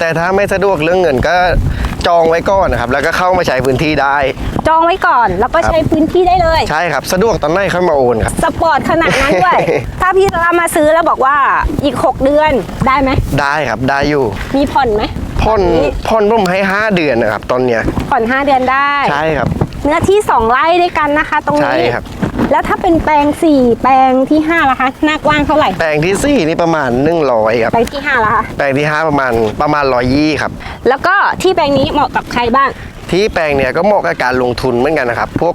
แต่ถ้าไม่สะดวกเรื่องเงินก็จองไว้ก่อนนะครับ แล้วก็เข้ามาใช้พื้นที่ได้ จองไว้ก่อนแล้วก็ครับใช้พื้นที่ได้เลย ใช่ครับ สะดวกตอนไหนค่อยมาโอนครับ สปอร์ตขนาดนั้นด้วย ถ้าพี่จะมาซื้อแล้วบอกว่าอีก 6 เดือนได้ไหม ได้ครับได้อยู่ มีผ่อนไหมผ่อนผ่อนผมให้ 5 เดือนนะครับ ตอนเนี้ยผ่อน 5 เดือนได้ ใช่ครับ เนื้อที่ 2ไร่ด้วยกันนะคะ ตรงใช่นี้ครับ แล้วถ้าเป็นแปลง 4 แปลงที่5ล่ะคะ หน้ากว้างเท่าไหร่ แปลงที่ 4 นี่ประมาณ 100ครับ แปลงที่5ล่ะคะ แปลงที่ 5 ประมาณประมาณ100ยี่ครับ แล้วก็ที่แปลงนี้เหมาะกับใครบ้าง ที่แปลงเนี่ยก็เหมาะกับการลงทุนเหมือนกันนะครับ พวก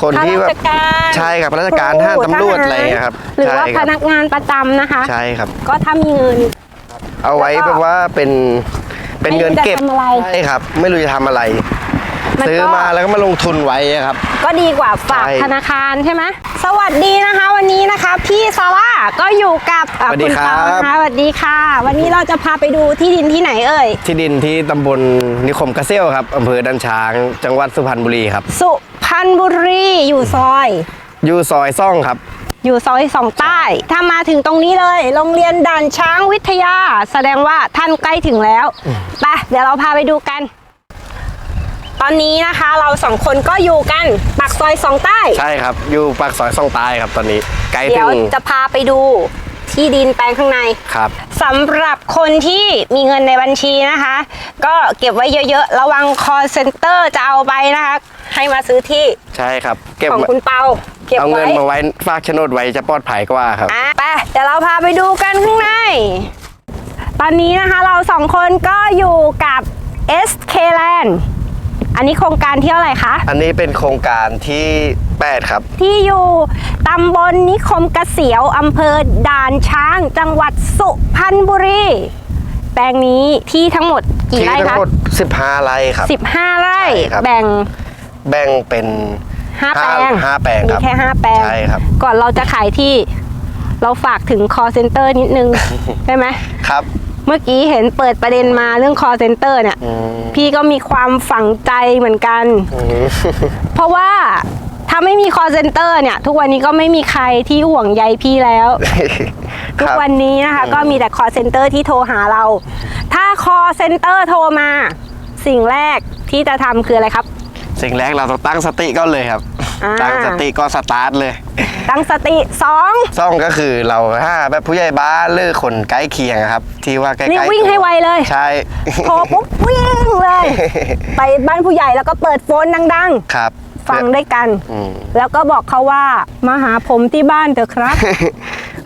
คนข้าที่แบราชบการใช่ครับข้าราชการคทหารตำรวจอะไรอย่างเงี้ยครับหรือว่าใช่พครับนักงานประจำนะคะ ใช่ครับ ก็ถ้ามีเงิน เอาไว้แล้วก็แบบว่าเป็นเป็นเงินเก็บไม่รู้จะทำอะไรใช่ครับ ไม่รู้จะทำอะไรมั นก็ ซื้อมาแล้วก็มาลงทุนไว้อะครับ ก็ดีกว่าฝากใช่ธนาคารใช่ไหมสวัสดีนะคะ วันนี้นะคะ พี่ซาร่าก็อยู่กับอะสวัสดีคุณครับเปานะคะสวัสดีค่ะ วันนี้เราจะพาไปดูที่ดินที่ไหนเอ่ย ที่ดินที่ตำบลนิคมกระเซียวครับอำเภอดันช้าง จังหวัดสุพรรณบุรีครับ สุพรรณบุรีอยู่ซอย อยู่ซอยซ่องครับ อยู่ซอยสองใต้ ถ้ามาถึงตรงนี้เลย โรงเรียนด่านช้างวิทยา แสดงว่าท่านใกล้ถึงแล้ว ไป เดี๋ยวเราพาไปดูกันต อนนี้นะคะเราสองคนก็อยู่กันปากซอยสองใต้ ใช่ครับ อยู่ปากซอยซ่องใต้ครับตอนนี้ไกลเดี๋ถึยวงจะพาไปดูที่ดินแปลงข้างใน ครับ สำหรับคนที่มีเงินในบัญชีนะคะ ก็เก็บไว้เยอะๆ ระวัง call center จะเอาไปนะคะ ให้มาซื้อที่ใช่ครับ เก็บของคุณเปาเก็บเอาเงิไว้นมาไว้ฝากโฉนดไว้จะปลอดภัยกว่าครับ อะไปเดี๋ยวเราพาไปดูกันข้างใน ตอนนี้นะคะเราสองคนก็อยู่กับ SK Land อันนี้โครงการที่เท่าไหร่คะ อันนี้เป็นโครงการที่ 8 ครับ ที่อยู่ตำบลนิคมเกษียวอำเภอด่านช้าง จังหวัดสุพรรณบุรี แปลงนี้ที่ทั้งหมดกี่ที่ไร่ทั้งคะหมด 15 ไร่ครับ 15 ไร่ ใช่ครับ แบ่ง แบ่งเป็น5 แปลงห้าแปลงมีครับ แค่ 5 แปลง ใช่ครับ ก่อนเราจะขายที่ เราฝากถึง call center นิดนึง ได้ไหม ครับ เมื่อกี้เห็นเปิดประเด็นมาเรื่อง call center เนี่ย อืมพี่ก็มีความฝังใจเหมือนกัน อืม เพราะว่าถ้าไม่มี call center เนี่ย ทุกวันนี้ก็ไม่มีใครที่ห่วงใยพี่แล้ว ทุคกรับวันนี้นะคะ ก็มีแต่ call center ที่โทรหาเรา ถ้า call center โทรมา สิ่งแรกที่จะทำคืออะไรครับ สิ่งแรกเราต้องตั้งสติก่อนเลยครับ อ่า ตั้งสติก่อนสตาร์ทเลยตั้งสติสองซ่องก็คือเราถ้าแบบผู้ใหญ่บ้านหรือคนใกล้เคียงอะครับ ที่ว่าใกล้ๆนี่วิ่งให้ไวเลย ใช่ โทรปุ๊บวิ่งเลย ไปบ้านผู้ใหญ่แล้วก็เปิดโฟนดังครับๆ ฟังด้วยกัน อืม แล้วก็บอกเขาว่ามาหาผมที่บ้านเถอะครับ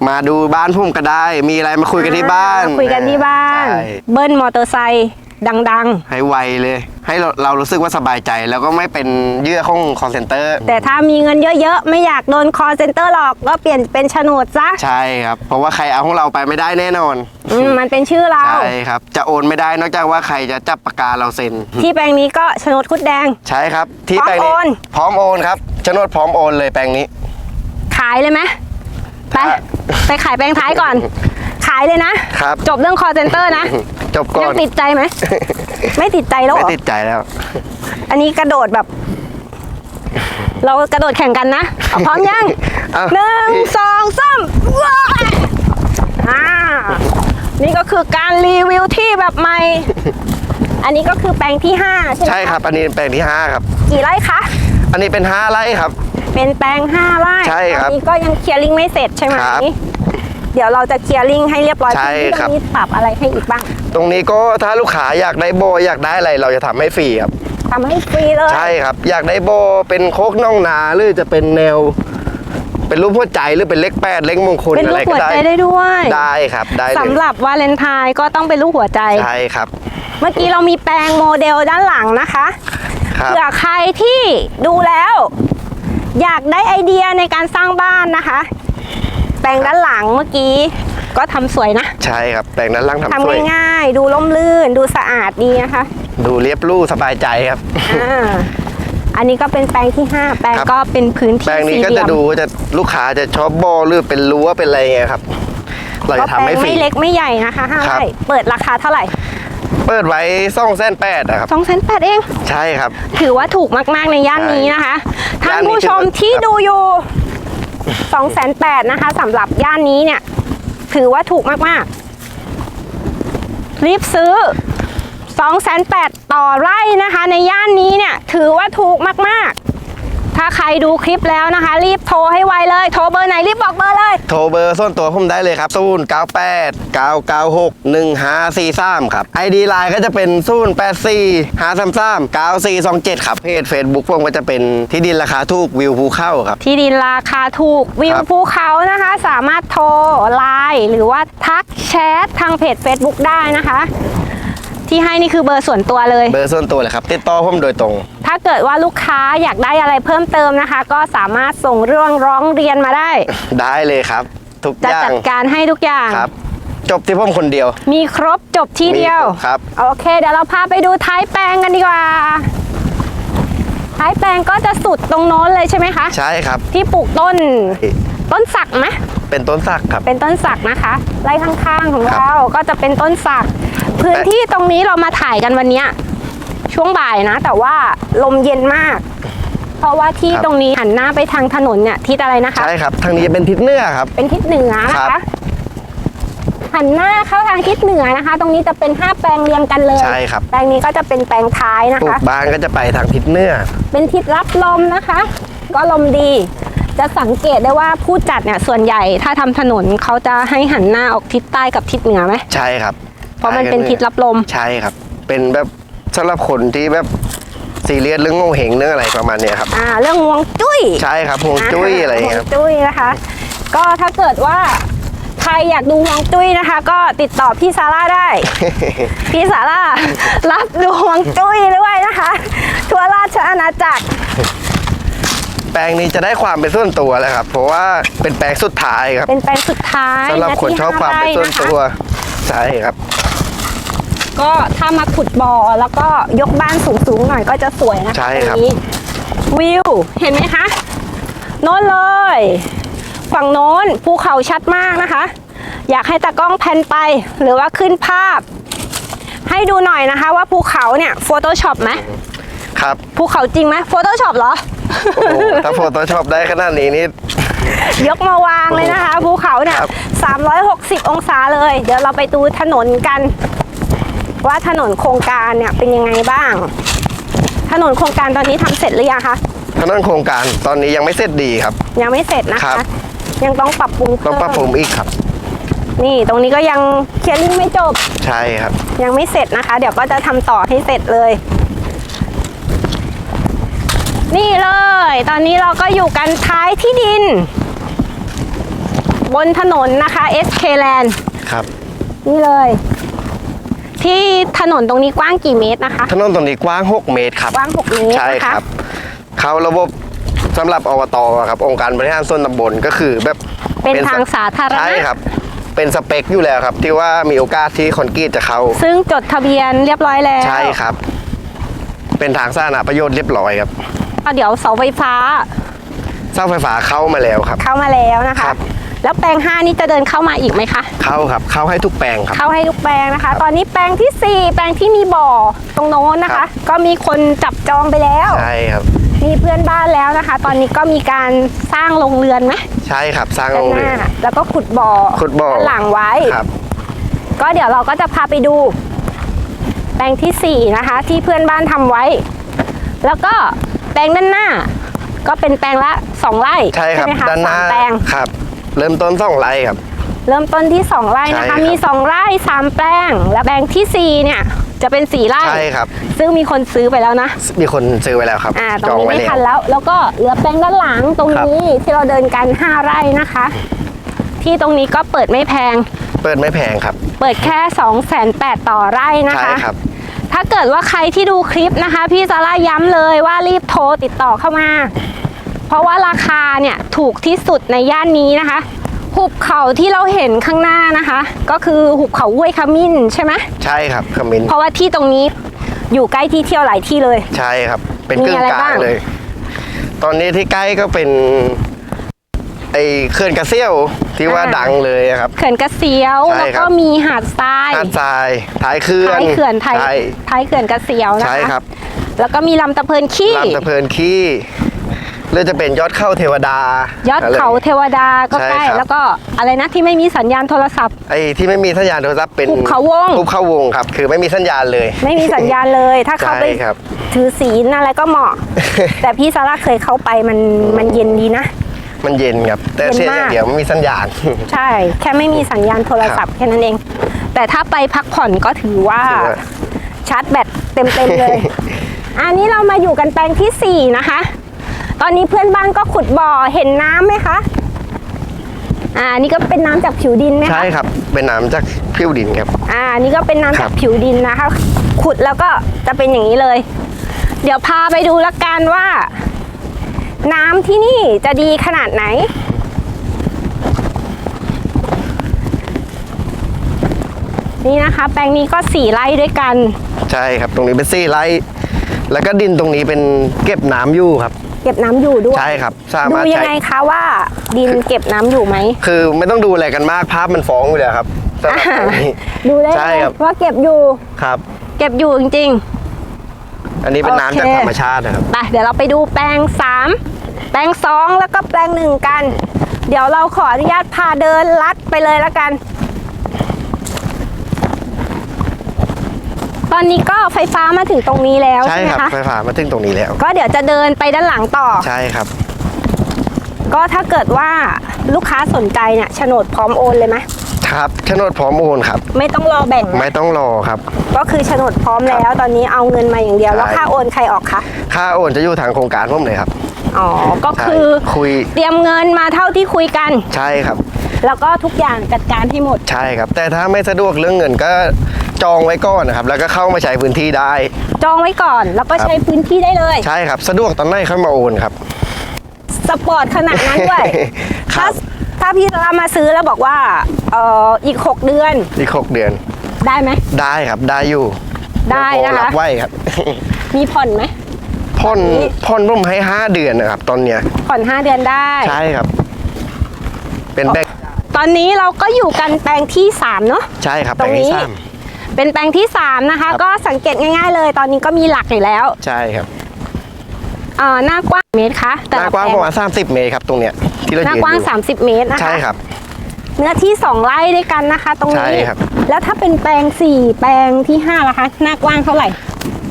มาดูบ้านผมก็ได้ มีอะไรมาคุยกันที่บ้านอ่คุยกันที่บ้าน ใช่เบิ้ลมอเตอร์ไซค์ ดังให้ไวเลย ให้เราเรารู้สึกว่าสบายใจแล้วก็ไม่เป็นเยื่อของคอนเซนเตอร์ๆ แต่ถ้ามีเงินเยอะๆ ไม่อยากโดนคอเซ็นเตอร์หรอกก็เปลี่ยนเป็นโฉนดซะใช่ครับ เพราะว่าใครเอาของเราไปไม่ได้แน่นอน อืมมันเป็นชื่อเรา ใช่ครับ จะโอนไม่ได้นอกจากว่าใครจะจับปากกาเราเซ็น ที่แปลงนี้ก็โฉนดคุดแดง ใช่ครับ ที่พร้อมแปลงนี้โอน พร้อมโอนครับโฉนดพร้อมโอนเลยแปลงนี้ ขายเลยไหมไปอะไปขายแปลงท้ายก่อน ขายเลยนะ ครับ จบเรื่องคอเซ็นเตอร์นะ จบก่อยังนติดใจไหม ไม่ติดใจแล้วเหไม่รอติดใจแล้ว อันนี้กระโดดแบบ เรากระโดดแข่งกันนะเอาพร้อมยังเอา หนึ่งสองสามว้าวอ่านี่ก็คือการรีวิวที่แบบใหม่ อันนี้ก็คือแปลงที่ 5 ใช่ไหมใช่ครับ อันนี้เป็นแปลงที่5ครับ กี่ไร่คะ อันนี้เป็น5ไร่ครับ เป็นแปลง5ไร่ใช่ครับตอนนี้ก็ยังเคลียร์ลิงไม่เสร็จใช่ไหมครับ เดี๋ยวเราจะเคลียร์ลิงให้เรียบร้อยใช่ที่ครับนี้ปรับอะไรให้อีกบ้างตรงนี้ก็ถ้าลูกค้าอยากได้โบอยากได้อะไรเราจะทำให้ฟรีครับ ทำให้ฟรีเลย ใช่ครับ อยากได้โบเป็นโคกน่องนาหรือจะเป็นแนว เป็นรูปหัวใจหรือเป็นเลขแปดเลขมงคลเป็นอะลูไรกก็หัวได้ใจได้ด้วยได้ครับได้เลยสำหรับวาเลนไทน์ก็ต้องเป็นลูกหัวใจ ใช่ครับ เมื่อกี้เรามีแปลงโมเดลด้านหลังนะคะครับ เผื่อใครที่ดูแล้ว อยากได้ไอเดียในการสร้างบ้านนะคะแป ลงด้านหลังเมื่อกี้ ก็ทำสวยนะใช่ครับแปลงนั้นล่างทำทำสวย ง่ายๆ ดูล่มลื่นดูสะอาดดีนะคะดูเรียบรูสบายใจครับ อ่าอันนี้ก็เป็นแปลงที่5แปลงครับ ก็เป็นพื้นแปลที่งนี้สี่ก็เหลี่จะยม ดูว่าจะลูกค้าจะชอบโบหรือเป็นรั้วเป็นอะไรเงี้ยครับ เราก็จะแปทำลให้งฟรีไม่เล็กไม่ใหญ่นะคะห้าครับ ไร่เปิดราคาเท่าไหร่เปิดไว้ซ่องเส้นแปดนะครับ สองแสนแปดเอง ใช่ครับ ถือว่าถูกมากๆในย่านนี้นะคะใช่ท่านผู้ชมย่านนี้ถือว่าที่ดูอยู่ 2องแสนแปดนะคะสำหรับย่านนี้เนี่ย ถือว่าถูกมากรีบซื้อ 2 8 0 0 0ต่อไร่นะคะ ในย่านนี้เนี่ย ถือว่าถูกมากๆ ถ้าใครดูคลิปแล้วนะคะ รีบโทรให้ไวเลย โทรเบอร์ไหนรีบบอกเบอร์เลย โทรเบอร์ส่วนตัวผมได้เลยครับ0 9 8 9 9 6 1 5 4 3ครับ ID ไลน์ก็จะเป็น0 8 4 5 3 3 9 4 2 7 ครับ เพจ Facebook ผมก็จะเป็นที่ดินราคาถูกวิวภูเข้าครับ ที่ดินราคาถูกวิวครับภูเขานะคะ สามารถโทรไลน์หรือว่าทักแชททางเพจ Facebook ได้นะคะ ที่ให้นี่คือเบอร์ส่วนตัวเลย เบอร์ส่วนตัวเลยครับ ติดต่อผมโดยตรง ถ้าเกิดว่าลูกค้าอยากได้อะไรเพิ่มเติมนะคะ ก็สามารถส่งเรื่องร้องเรียนมาได้ ได้เลยครับ ทุกจะอย่าจังดการให้ทุกอย่าง ครับ จบที่ผมคนเดียว มีครบจบที่เดียวมีครบครับ โอเค เดี๋ยวเราพาไปดูท้ายแปลงกันดีกว่า ท้ายแปลงก็จะสุดตรงโน้นเลยใช่ไหมคะ ใช่ครับ ที่ปลูกต้นต้นสักไหม เป็นต้นสักครับ เป็นต้นสักนะคะไร่ข้างๆของครับเราก็จะเป็นต้นสัก พื้นที่ตรงนี้เรามาถ่ายกันวันเนี้ยช่วงบ่ายนะ แต่ว่าลมเย็นมาก เพราะว่าที่ตรงนี้หันหน้าไปทางถนนเนี่ยทิศอะไรนะคะ ใช่ครับทางนี้จะเป็นทิศเหนือครับ เป็นทิศเหนือนะครัคะ บ หันหน้าเข้าทางทิศเหนือนะคะ ตรงนี้จะเป็นห้าแปลงเรียงกันเลย ใช่ครับแปลงนี้ก็จะเป็นแปลงท้ายนะปลูคะกบ้านก็จะไปทางทิศเหนือ เป็นทิศรับลมนะคะ ก็ลมดี จะสังเกตได้ว่าผู้จัดเนี่ยส่วนใหญ่ถ้าทำถนนเขาจะให้หันหน้าออกทิศใต้กับทิศเหนือไหมใช่ครับ เพราะมันเป็นทิศรับลม ใช่ครับ เป็นแบบสำหรับคนที่แบบซีเรียสเรื่องโงเฮงเรื่องอะไรประมาณเนี้ยครับ อ่า เรื่องงวงจุ้ยใช่ครับฮวงจุ้ยอะไรอย่างเงี้ยครับฮวงจุ้ยนะคะ ก็ถ้าเกิดว่าใครอยากดูฮวงจุ้ยนะคะ ก็ติดต่อพี่ซาร่าได้ พี่ซาร่า รับดูฮวงจุ้ยด้วยนะคะ ทั่วราชอาณาจักร แปลงนี้จะได้ความเป็นส่วนตัวแล้วครับ เพราะว่าเป็นแปลงสุดท้ายครับเป็นแปลงสุดท้ายสำหรับคนชอบความเป็นส่วนตัวใช่ครับ ก็ถ้ามาขุดบ่อแล้วก็ยกบ้านสูงๆหน่อยก็จะสวยนะคะใช่ตครับรงนี้วิวเห็นไหมคะโน้นเลย ฝั่งโน้นภูเขาชัดมากนะคะ อยากให้ตากล้องแพนไปหรือว่าขึ้นภาพ ให้ดูหน่อยนะคะว่าภูเขาเนี่ย Photoshop ไหมครับ ภูเขาจริงไหม Photoshop เหรอ โอ้โหถ้าโฟโต้ช็อปได้ขนาดนี้นี่ ยกมาวางเลยนะคะภูเขาเนี่ยครับ 360 องศาเลย เดี๋ยวเราไปดูถนนกัน ว่าถนนโครงการเนี่ยเป็นยังไงบ้าง ถนนโครงการตอนนี้ทำเสร็จหรือยังคะทางด้านโครงการตอนนี้ยังไม่เสร็จดีครับ ยังไม่เสร็จนะครัคะบยังต้องปรับปรุงต้องปรับปรุเพิ่งอีกครับ นี่ตรงนี้ก็ยังเคลียร์ลิงไม่จบ ใช่ครับ ยังไม่เสร็จนะคะ เดี๋ยวก็จะทำต่อให้เสร็จเลย นี่เลย ตอนนี้เราก็อยู่กันท้ายที่ดิน บนถนนนะคะ SK Land ครับ นี่เลย ที่ถนนตรงนี้กว้างกี่เมตรนะคะ ถนนตรงนี้กว้าง 6 เมตรครับ กว้าง 6 เมตรใช่นะคคะรับ เขาระบบสำหรับอบตครับองค์การบริหารส่วนตำบลก็คือแบบเป็นทางสาธารณะ ใช่ครับ เป็นสเปคอยู่แล้วครับ ที่ว่ามีโอกาสที่คอนกรีตจะเข้า ซึ่งจดทะเบียนเรียบร้อยแล้ว ใช่ครับ เป็นทางสาธารณประโยชน์เรียบร้อยครับเอาเดี๋ยวเสาไฟฟ้า เสาไฟฟ้าเข้ามาแล้วครับ เข้ามาแล้วนะคะครับ แล้วแปลง 5 นี่จะเดินเข้ามาอีกไหมคะ เข้าครับ เข้าให้ทุกแปลงครับ เข้าให้ทุกแปลงนะคะ ตอนนี้แปลงที่ 4 แปลงที่มีบ่อตรงโน้นนะครัคะบก็มีคนจับจองไปแล้วใช่ครับมีเพื่อนบ้านแล้วนะคะ ตอนนี้ก็มีการสร้างโรงเรือนไหมใช่ครับสร้างด้าโรนงหเรืน้าอนแล้วก็ขุดบ่อขุดบ่อด้านหลังไว้ครับ ก็เดี๋ยวเราก็จะพาไปดู แปลงที่ 4 นะคะ ที่เพื่อนบ้านทำไว้ แล้วก็แปลงด้านหน้า ก็เป็นแปลงละ 2 ไร่ใช่ครับไหมคะด้านหน้าสามแปลงครับ เริ่มต้นสองไร่ครับ เริ่มต้นที่ 2 ไร่นะใช่ครัคะ บ มี 2 ไร่ 3 แปลง และแปลงทีสี่4 เนี่ย จะเป็น 4 ไร่ ใช่ครับ ซึ่งมีคนซื้อไปแล้วนะ มีคนซื้อไว้แล้วครับอ่า ตรจงองนี้ไว้ไม่แล้วทันแล้ว แล้วก็เหลือแปลงด้านหลังตรงนี้ที่เราเดินกัน 5 ไร่นะคะ ที่ตรงนี้ก็เปิดไม่แพง เปิดไม่แพงครับ เปิดแค่ 2 8 0 0 0ต่อไร่นะใช่คะ ครับ ถ้าเกิดว่าใครที่ดูคลิปนะคะ พี่ซาร่าย้ำเลยว่ารีบโทรติดต่อเข้ามา เพราะว่าราคาเนี่ยถูกที่สุดในย่านนี้นะคะ หุบเขาที่เราเห็นข้างหน้านะคะ ก็คือหุบเขาห้วยขมิ้นใช่ไหมใช่ครับขมิ้นเพราะว่าที่ตรงนี้อยู่ใกล้ที่เที่ยวหลายที่เลย ใช่ครับ เป็นมีกึ่งอะไรกลาบ้างงเลย ตอนนี้ที่ใกล้ก็เป็นไอเขื่อนกระเซี่ยวที่ว่าดังเลยอะครับ เขื่อนกระเสียวใช่แล้วครัก็บมีหาดทรายหาดทรายท้ายเขื่อนท้ายเขื่อนไทยใช่ท้ายเขื่อนกระเสียวนะคะใช่ครับ แล้วก็มีลำตะเพินขี้ลำตะเพินขี้ แล้วจะเป็นยอดเข้าเทวดายอดเขาเทวดาก็ใช่ใกล้ครับแล้วก็อะไรนะที่ไม่มีสัญญาณโทรศัพท์ไอ้ที่ไม่มีสัญญาณโทรศัพท์เป็นภูเขาวงภูเขาวงครับ คือไม่มีสัญญาณเลย ไม่มีสัญญาณเลย ถ้าเข้าไปใช่ครับถือศีลอะไรก็เหมาะ แต่พี่ซาร่าเคยเข้าไปมันมันเย็นดีนะมันเย็นครับแต่เย็นเสียอมากย่างเดียวไม่มีสัญญาณ ใช่ แค่ไม่มีสัญญาณโทรศัพท์แค่นั้นเอง แต่ถ้าไปพักผ่อนก็ถือว่าถือว่าชาร์จแบตเต็มๆเลย อันนี้เรามาอยู่กันแปลงที่ 4 นะคะ ตอนนี้เพื่อนบ้านก็ขุดบ่อเห็นน้ำไหมคะ อ่าอันนี่ก็เป็นน้ำจากผิวดินไหมคะ ใช่ครับ เป็นน้ำจากผิวดินครับ อ่าอันนี่ก็เป็นน้ำครัจากบ ผิวดินนะคะ ขุดแล้วก็จะเป็นอย่างนี้เลย เดี๋ยวพาไปดูละกันว่า น้ำที่นี่จะดีขนาดไหน นี่นะคะ แปลงนี้ก็สี่ไร่ด้วยกัน ใช่ครับ ตรงนี้เป็นซี่ไร่แล้วก็ดินตรงนี้เป็นเก็บน้ำอยู่ครับ เก็บน้ำอยู่ด้วยใช่ครับสาดูมารถยังใช้ไงคะว่าดินเก็บน้ำอยู่ไหม คือไม่ต้องดูอะไรกันมากภาพมันฟ้องอยู่แล้วครับสำหรับตรงนี้ ดูได้ใช่เลยครับ ว่าเก็บอยู่ ครับ เก็บอยู่จริง อันนี้เป็นน้ำจากโอเค ธรรมชาตินะครับ ๆไปเดี๋ยวเราไปดูแปลงสามแปลงสองแล้วก็แปลงหนึ่งกัน เดี๋ยวเราขออนุญาตพาเดินลัดไปเลยแล้วกัน อนนี้ก็ไฟฟ้ามาถึงตรงนี้แล้วใช่ใช่ไหมครับคะไฟฟ้ามาถึงตรงนี้แล้ว ก็เดี๋ยวจะเดินไปด้านหลังต่อ ใช่ครับ ก็ถ้าเกิดว่าลูกค้าสนใจเนี่ยโฉนดพร้อมโอนเลยไหมครับโฉนดพร้อมโอนครับ ไม่ต้องรอแบ่งนะไม่ต้องรอครับ ก็คือโฉนดพร้อมแล้ว ตอนนี้เอาเงินมาอย่างเดียวใช่แล้วค่าโอนใครออกคะค่าโอนจะอยู่ทางโครงการผมเลยครับอ๋อก็ใช่คือคุยเตรียมเงินมาเท่าที่คุยกัน ใช่ครับ แล้วก็ทุกอย่างจัดการให้หมด ใช่ครับ แต่ถ้าไม่สะดวกเรื่องเงินก็ จองไว้ก่อนนะครับ แล้วก็เข้ามาใช้พื้นที่ได้ จองไว้ก่อน แล้วก็ครับใช้พื้นที่ได้เลย ใช่ครับ สะดวกตอนไหนค่อยมาโอนครับ สปอร์ตขนาดนั้นด้วยครัถ้าบถ้าพี่สลามาซื้อแล้วบอกว่าเอ่ออีก 6 เดือน อีกหกเดือน ได้ไหม ได้ครับได้อยู่ได้นะคะเยวพอรับไว้ครับ มีผ่อนไหมพ่นนี่พ่นร่มให้ 5 เดือนนะครับ ตอนเนี้ยผ่อน5เดือนได้ใช่ครับ เป็นแบงค์ตอนนี้เราก็อยู่กันแปลงที่ 3 เนาะใช่ครับตรงแบงค์นี้ที่สาม เป็นแปลงที่ 3 นะคะครับก็สังเกตง่ายๆเลย ตอนนี้ก็มีหลักอยู่แล้วใช่ครับเอ่อหน้ากว้างเมตรคะหน้ากว้างแปลประมาณ30 เมตรครับตรงเนี้ยที่เราหน้ายืนกว้าง อยู่30 เมตรนะคะ ใช่ครับ เนื้อที่ 2 ไร่ด้วยกันนะคะ ตรงใช่นี้ครับ แล้วถ้าเป็นแปลง 4 แปลงที่5ล่ะคะ หน้ากว้างเท่าไหร่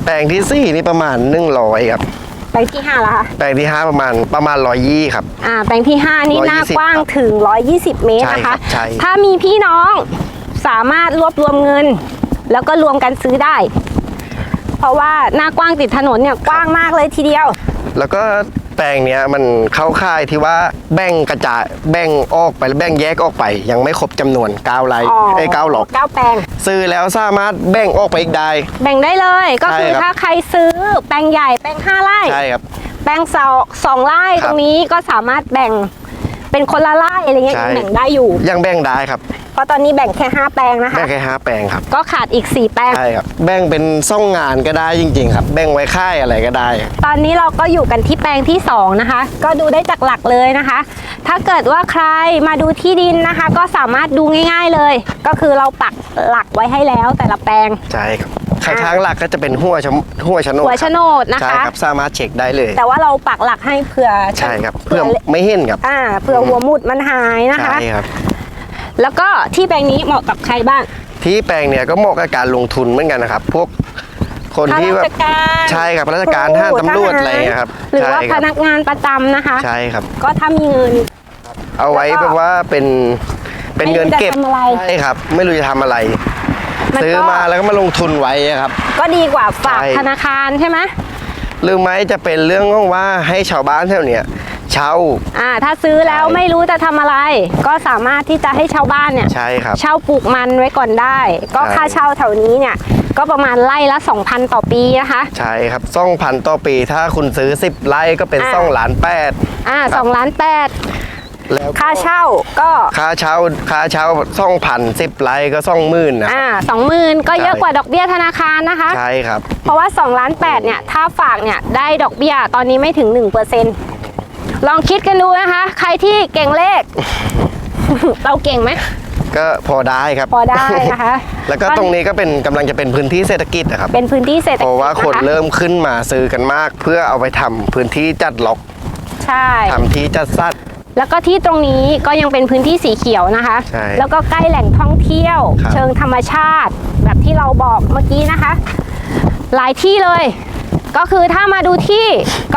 แปลงที่สี่นี่ประมาณ100ครับแปลงที่5ล่ะคะ แปลงที่ห้าประมาณประมาณ120ครับ อ่า แปลงที่ 5 นี่120หน้ากว้างถึง 120 เมตรใช่นะครัคะบใช่ ถ้ามีพี่น้องสามารถรวบรวมเงิน แล้วก็รวมกันซื้อได้ เพราะว่าหน้ากว้างติดถนนเนี่ยกว้างมากเลยทีเดียว แล้วก็แปลงเนี้ยมันเข้าค่ายที่ว่าแบ่งกระจายแบ่งออกไปแบ่งแยกออกไป ยังไม่ครบจำนวน9ไร่ไอ้ยเก้าหลอกเก้าแปลง ซื้อแล้วสามารถแบ่งออกไปอีกได้ แบ่งได้เลยก็คือใช่ครับ ถ้าใครซื้อแปลงใหญ่แปลง5ไร่ ใช่ครับ แปลงสองสองไร่ครับตรงนี้ก็สามารถแบ่งเป็นคนละไร่อะไรเงี้ยใช่ ยังแบ่งได้อยู่ ยังแบ่งได้ครับเพ ราะตอนนี้แบ่งแค่5แปลงนะคะ แบ่งแค่ห้าแปลงครับ ก็ขาดอีก4แปลงใช่ครับ แบ่งเป็นซ่องงานก็ได้จริง ๆ ครับ แบ่งไว้ค่ายอะไรก็ได้ ตอนนี้เราก็อยู่กันที่แปลงที่2นะคะ ก็ดูได้จากหลักเลยนะคะ ถ้าเกิดว่าใครมาดูที่ดินนะคะ ก็สามารถดูง่าย ๆเลย ก็คือเราปักหลักไว้ให้แล้วแต่ละแปลง ใช่ครับข้างทางหลักก็จะเป็นหัวชะหัวโฉนดหัวโฉนดนะใช่คะครับสามารถเช็คได้เลย แต่ว่าเราปักหลักให้เผื่อใช่ครับเผื่เพื่ออไม่เห็นครับอ่าเผื่อหัวหมุดมันหายนะคะใช่ครับ แล้วก็ที่แปลงนี้เหมาะกับใครบ้าง ที่แปลงเนี่ยก็เหมาะกับการลงทุนเหมือนกันนะครับ พวกคนข้าที่แบราบชการใช่ครับข้าราชการคทหารตำรวจอะไรอย่างเงี้ยครับหรือว่าใช่พครับนักงานประจำนะคะ ใช่ครับ ก็ถ้ามีเงิน เอาไว้แล้วก็แบบว่าเป็นเป็นเงินเก็บไม่รู้จะทำอะไร ใช่ครับ ไม่รู้จะทำอะไรมันซื้อก็มาแล้วก็มาลงทุนไว้อะครับ ก็ดีกว่าฝากใช่ ธนาคารใช่ไหมหรือไม่จะเป็นเรื่องของว่าให้ชาวบ้านแถวเนี้ย เช่าอ่าถ้าซื้อแล้วใช่ไม่รู้จะทำอะไร ก็สามารถที่จะให้ชาวบ้านเนี่ยใช่ครับเช่าปลูกมันไว้ก่อนได้ ก็ใช่ค่าเช่าแถวนี้เนี่ยก็ประมาณไร่ละ 2,000 ต่อปีนะคะ ใช่ครับซ่องพันต่อปี ถ้าคุณซื้อ 10 ไร่ก็เป็นอ่าซ่องล้านแปดอ่าครับสองล้านแปดแล้วก็ค่าเช่าก็ค่าเช่าค่าเช่าซ่องพันสิบไร่ก็ซ่องหมื่นนะอ่าสองหมื่นก็เยอะใช่กว่าดอกเบี้ยธนาคารนะคะ ใช่ครับ เพราะว่า2ล้าน8เนี่ยถ้าฝากเนี่ยได้ดอกเบี้ยตอนนี้ไม่ถึง1% ลองคิดกันดูนะคะ ใครที่เก่งเลข เราเก่งไหม ก็พอได้ครับ พอได้นะคะ แล้วก็ตรงนี้ก็เป็นกำลังจะเป็นพื้นที่เศรษฐกิจนะครับ เป็นพื้นที่เศรษฐกิจเพราะว่าคนนะคะเริ่มขึ้นมาซื้อกันมาก เพื่อเอาไปทำพื้นที่จัดล็อกใช่ทำที่จัดสัตว์ แล้วก็ที่ตรงนี้ก็ยังเป็นพื้นที่สีเขียวนะคะ ใช่แล้วก็ใกล้แหล่งท่องเที่ยว ครับ เชิงธรรมชาติ แบบที่เราบอกเมื่อกี้นะคะ หลายที่เลย ก็คือถ้ามาดูที่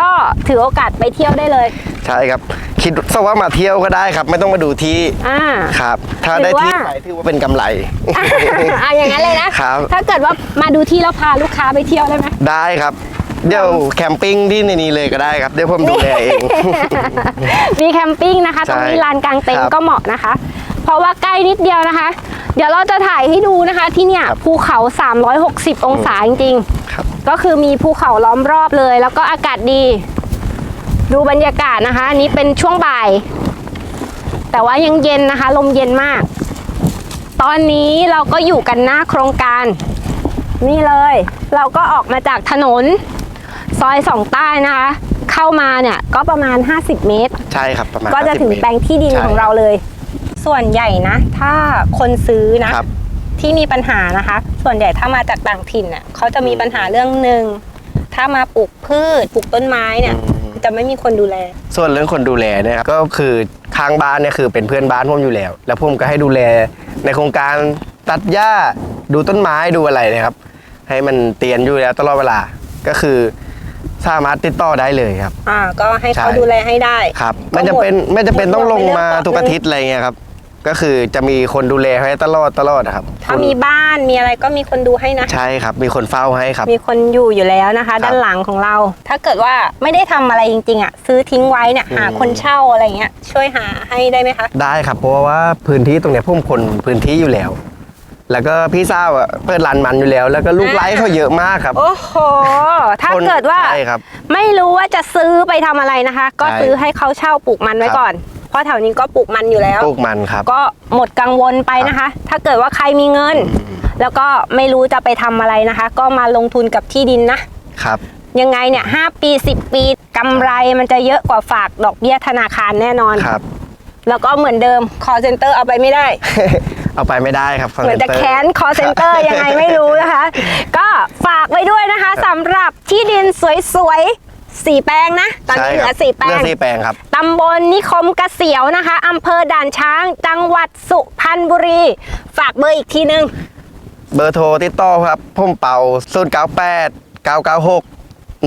ก็ถือโอกาสไปเที่ยวได้เลย ใช่ครับ คิดซะว่ามาเที่ยวก็ได้ครับ ไม่ต้องมาดูที่อ่า ครับ ถ้าได้ที่ไปถือว่าเป็นกำไร อะอย่างนั้นเลยนะ ครับ ถ้าเกิดว่ามาดูที่แล้วพาลูกค้าไปเที่ยวได้ไหม ได้ครับ เดี๋ยวแคมปิ้งที่ในนี้เลยก็ได้ครับเดี๋ยวผมดูแลเอง มีแคมปิ้งนะคะใช่ตรงนี้ลานกลางเต็นครัท์บก็เหมาะนะคะ เพราะว่าใกล้นิดเดียวนะคะ เดี๋ยวเราจะถ่ายให้ดูนะคะที่เนี่ยครับภูเขา 360 องศาจริงครับๆ ก็คือมีภูเขาล้อมรอบเลย แล้วก็อากาศดี ดูบรรยากาศนะคะอันนี้เป็นช่วงบ่าย แต่ว่ายังเย็นนะคะ ลมเย็นมาก ตอนนี้เราก็อยู่กันหน้าโครงการ นี่เลย เราก็ออกมาจากถนน ซอยสองใต้นะคะ เข้ามาเนี่ยก็ประมาณ 50 เมตร ใช่ครับประมาณก็จะ50ถึงเมตร แปลงที่ดินใช่ ของเราเลย ส่วนใหญ่นะ ถ้าคนซื้อนะ ครับ ที่มีปัญหานะคะ ส่วนใหญ่ถ้ามาจากต่างถิ่นน่ะเขาจะมีปัญหาเรื่องหนึ่งถ้ามาปลูกพืชปลูกต้นไม้เนี่ยจะไม่มีคนดูแล ส่วนเรื่องคนดูแลเนี่ยครับก็คือข้างบ้านเนี่ยคือเป็นเพื่อนบ้านผมอยู่แล้ว แล้วผมก็ให้ดูแลในโครงการตัดหญ้าดูต้นไม้ดูอะไรนะครับ ให้มันเตียนอยู่แล้วตลอดเวลาก็คือสามารถติดต่อได้เลยครับ อ่าก็ให้เขาใช่ดูแลให้ได้ครับก็ไม่จะเป็นหมดไม่จะเป็นต้องลงมาหมดทุกอาทิตย์อะไรเงี้ยครับ ก็คือจะมีคนดูแลให้ตลอดตลอดนะครับถ้ามีบ้านมีอะไรก็มีคนดูให้นะ ใช่ครับ มีคนเฝ้าให้ครับ มีคนอยู่อยู่แล้วนะคะครับด้านหลังของเรา ถ้าเกิดว่าไม่ได้ทำอะไรจริงๆอะซื้อทิ้งไว้เนี่ยหาอืมคนเช่าอะไรเงี้ยช่วยหาให้ได้ไหมคะ ได้ครับ เพราะว่าพื้นที่ตรงเนี้ยผมคนพื้นที่อยู่แล้ว แล้วก็พี่สาวอะเปิดร้านมันอยู่แล้ว แล้วก็ลูกไล่เขาเยอะมากครับโอ้โห ถ้าคนเกิดว่าใช่ครับ ไม่รู้ว่าจะซื้อไปทำอะไรนะคะ ก็ใช่ซื้อให้เขาเช่าปลูกมันไว้ครับ ก่อน เพราะแถวนี้ก็ปลูกมันอยู่แล้ว ปลูกมันครับ ก็หมดกังวลไปนะคะ ถ้าเกิดว่าใครมีเงิน แล้วก็ไม่รู้จะไปทำอะไรนะคะ ก็มาลงทุนกับที่ดินนะครับ ยังไงเนี่ยหปี10ปีกำไรมันจะเยอะกว่าฝากดอกเบี้ยธนาคารแน่นอนครับ แล้วก็เหมือนเดิม call center เอาไปไม่ได้ เอาไปไม่ได้ครับเหมือนจะ center แค้น call center ยังไงไม่รู้นะคะ ก็ฝากไว้ด้วยนะคะสำหรับที่ดินสวยๆ สี่แปลงนะ ตอนนี้เหลือใช่ครับสี่แปลเหลืองสี่แปลงครับตำบลนิคมเกษียวนะคะอำเภอด่านช้าง จังหวัดสุพรรณบุรี ฝากเบอร์อีกทีนึง เบอร์โทรติดต่อครับผมเป่า0 9 8 9 9 6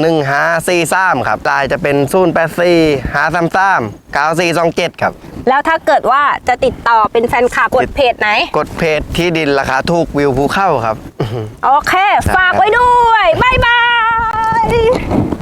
1 5 4 3ครับลายจะเป็น0 8 4 5 3 3 9 4 2 7ครับ แล้วถ้าเกิดว่าจะติดต่อเป็นแฟนคลับกดเพจไหน กดเพจที่ดินราคาถูกวิวภูเข้าครับ โอเค ฝากไว้ด้วย บ๊ายบาย